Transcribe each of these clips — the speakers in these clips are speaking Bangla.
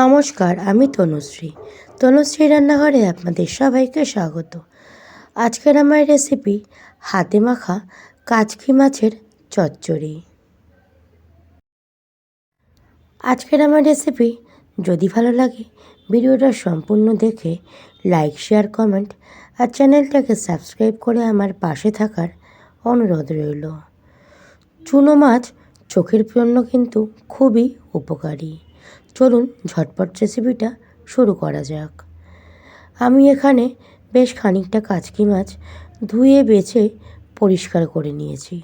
নমস্কার, আমি তনুশ্রী। তনুশ্রী রান্নাঘরে আপনাদের সবাইকে স্বাগত। আজকের আমার রেসিপি হাতে মাখা কাচকি মাছের চচ্চড়ি। আজকের আমার রেসিপি যদি ভালো লাগে, ভিডিওটা সম্পূর্ণ দেখে লাইক, শেয়ার, কমেন্ট আর চ্যানেলটাকে সাবস্ক্রাইব করে আমার পাশে থাকার অনুরোধ রইল। চুনো মাছ চোখের জন্য কিন্তু খুবই উপকারী। চলুন ঝটপট রেসিপিটা শুরু করা যাক। আমি এখানে বেশ খানিকটা কাচকি মাছ ধুয়ে বেছে পরিষ্কার করে নিয়েছি।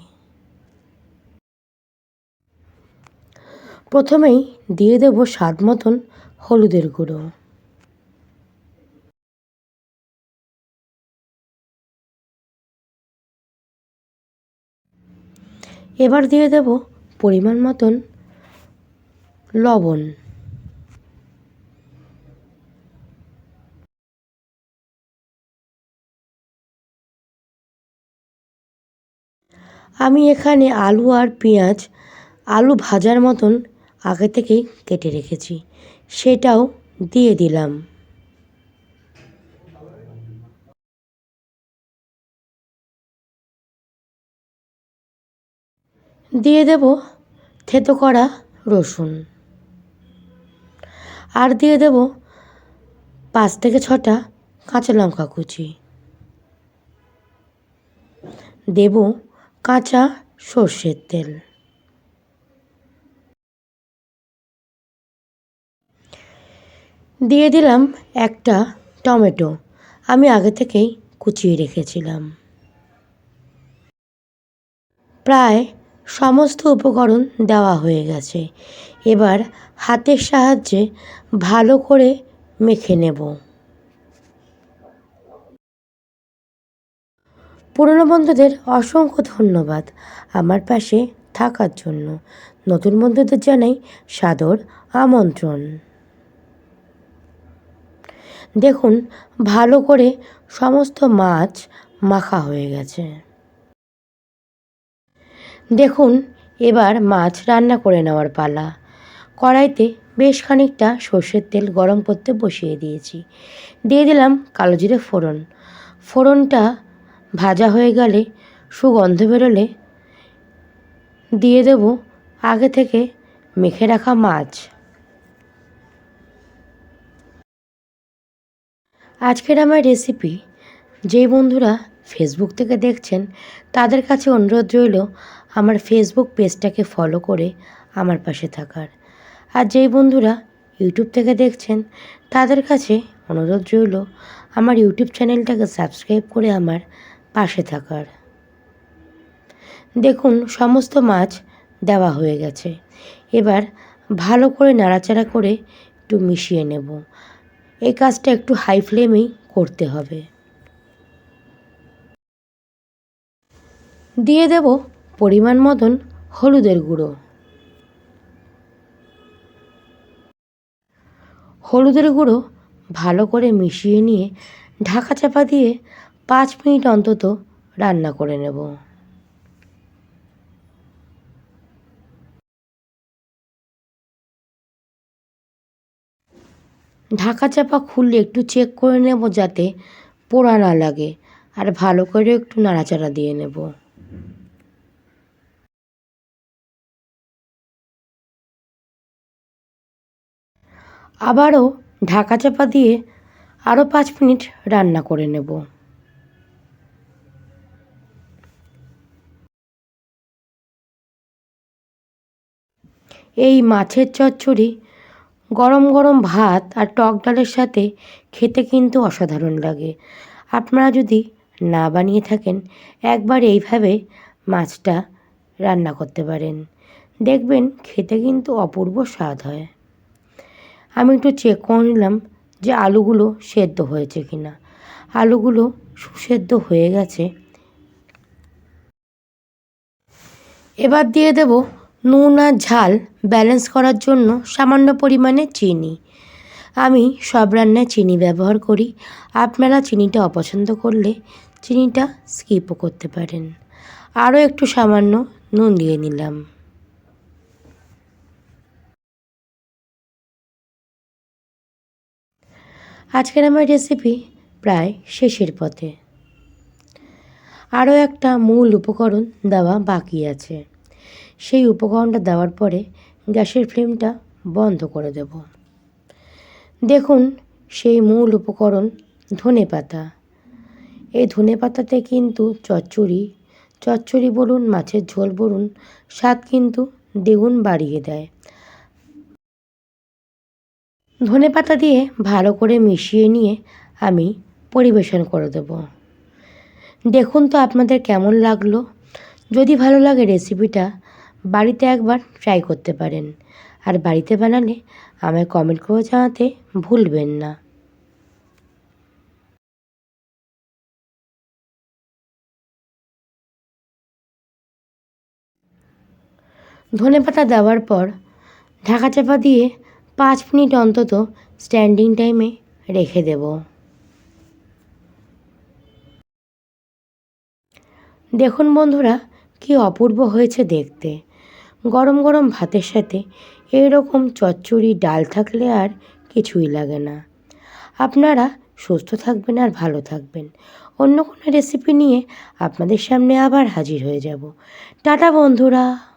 প্রথমেই দিয়ে দেব স্বাদ মতন হলুদের গুঁড়ো। এবার দিয়ে দেব পরিমাণ মতন লবণ। আমি এখানে আলু আর পেঁয়াজ, আলু ভাজার মতন আগে থেকেই কেটে রেখেছি। সেটাও দিয়ে দিলাম। দিয়ে দেব থেতো করা রসুন। আর দিয়ে দেব পাঁচ থেকে ছটা কাঁচা লঙ্কা কুচি। দেব কাঁচা সর্ষের তেল। দিয়ে দিলাম একটা টমেটো। আমি আগে থেকেই কুচিয়ে রেখেছিলাম। প্রায় সমস্ত উপকরণ দেওয়া হয়ে গেছে। এবার হাতের সাহায্যে ভালো করে মেখে নেব। পুরনো বন্ধুদের অসংখ্য ধন্যবাদ আমার পাশে থাকার জন্য। নতুন বন্ধুদের জানাই সাদর আমন্ত্রণ। দেখুন, ভালো করে সমস্ত মাছ মাখা হয়ে গেছে। দেখুন, এবার মাছ রান্না করে নেওয়ার পালা। কড়াইতে বেশ খানিকটা সর্ষের তেল গরম করতে বসিয়ে দিয়েছি। দিয়ে দিলাম কালো জিরে ফোড়ন। ফোড়নটা ভাজা হয়ে গেলে সুগন্ধ বেরোলে দিয়ে দেব আগে থেকে মেখে রাখা মাছ। আজকের আমার রেসিপি যেই বন্ধুরা ফেসবুক থেকে দেখছেন, তাদের কাছে অনুরোধ রইল আমার ফেসবুক পেজটাকে ফলো করে আমার পাশে থাকার। আর যেই বন্ধুরা ইউটিউব থেকে দেখছেন, তাদের কাছে অনুরোধ রইল আমার ইউটিউব চ্যানেলটাকে সাবস্ক্রাইব করে আমার পাশে থাকার। দেখুন, সমস্ত মাছ দেওয়া হয়ে গেছে। এবার ভালো করে নাড়াচাড়া করে একটু মিশিয়ে নেব। এই কাজটা একটু হাই ফ্লেমেই করতে হবে। দিয়ে দেব পরিমাণ মতন হলুদের গুঁড়ো। হলুদের গুঁড়ো ভালো করে মিশিয়ে নিয়ে ঢাকা চাপা দিয়ে পাঁচ মিনিট অন্তত রান্না করে নেব। ঢাকা চাপা খুললে একটু চেক করে নেব যাতে পোড়া না লাগে আর ভালো করে একটু নাড়াচাড়া দিয়ে নেব। আবারও ঢাকা চাপা দিয়ে আরও পাঁচ মিনিট রান্না করে নেব। এই মাছের চচ্চড়ি গরম গরম ভাত আর টক ডালের সাথে খেতে কিন্তু অসাধারণ লাগে। আপনারা যদি না বানিয়ে থাকেন, একবার এইভাবে মাছটা রান্না করতে পারেন। দেখবেন খেতে কিন্তু অপূর্ব স্বাদ হয়। আমি একটু চেক করে নিলাম যে আলুগুলো সেদ্ধ হয়েছে কি না আলুগুলো সুসেদ্ধ হয়ে গেছে। এবার দিয়ে দেব নুন আর ঝাল ব্যালেন্স করার জন্য সামান্য পরিমাণে চিনি। আমি সব রান্নায় চিনি ব্যবহার করি। আপনারা চিনিটা অপছন্দ করলে চিনিটা স্কিপও করতে পারেন। আরও একটু সামান্য নুন দিয়ে নিলাম। আজকের আমার রেসিপি প্রায় শেষের পথে। আরও একটা মূল উপকরণ দেওয়া বাকি আছে। সেই উপকরণটা দেওয়ার পরে গ্যাসের ফ্লেমটা বন্ধ করে দেব। দেখুন সেই মূল উপকরণ ধনে পাতা। এই ধনে পাতাতে কিন্তু চচ্চড়ি চচ্চড়ি বলুন, মাছের ঝোল বলুন, স্বাদ কিন্তু দ্বিগুণ বাড়িয়ে দেয়। ধনে পাতা দিয়ে ভালো করে মিশিয়ে নিয়ে আমি পরিবেশন করে দেব। দেখুন তো আপনাদের কেমন লাগল। যদি ভালো লাগে রেসিপিটা বাড়িতে একবার ট্রাই করতে পারেন। আর বাড়িতে বানালে আমায় কমেন্ট করে জানাতে ভুলবেন না। ধনে পাতা দেওয়ার পর ঢাকা চাপা দিয়ে পাঁচ মিনিট অন্তত স্ট্যান্ডিং টাইমে রেখে দেব। দেখুন বন্ধুরা, কি অপূর্ব হয়েছে দেখতে। গরম গরম ভাতের সাথে এরকম চচ্চড়ি ডাল থাকলে আর কিছুই লাগে না। আপনারা সুস্থ থাকবেন আর ভালো থাকবেন। অন্য কোনো রেসিপি নিয়ে আপনাদের সামনে আবার হাজির হয়ে যাব। টাটা বন্ধুরা।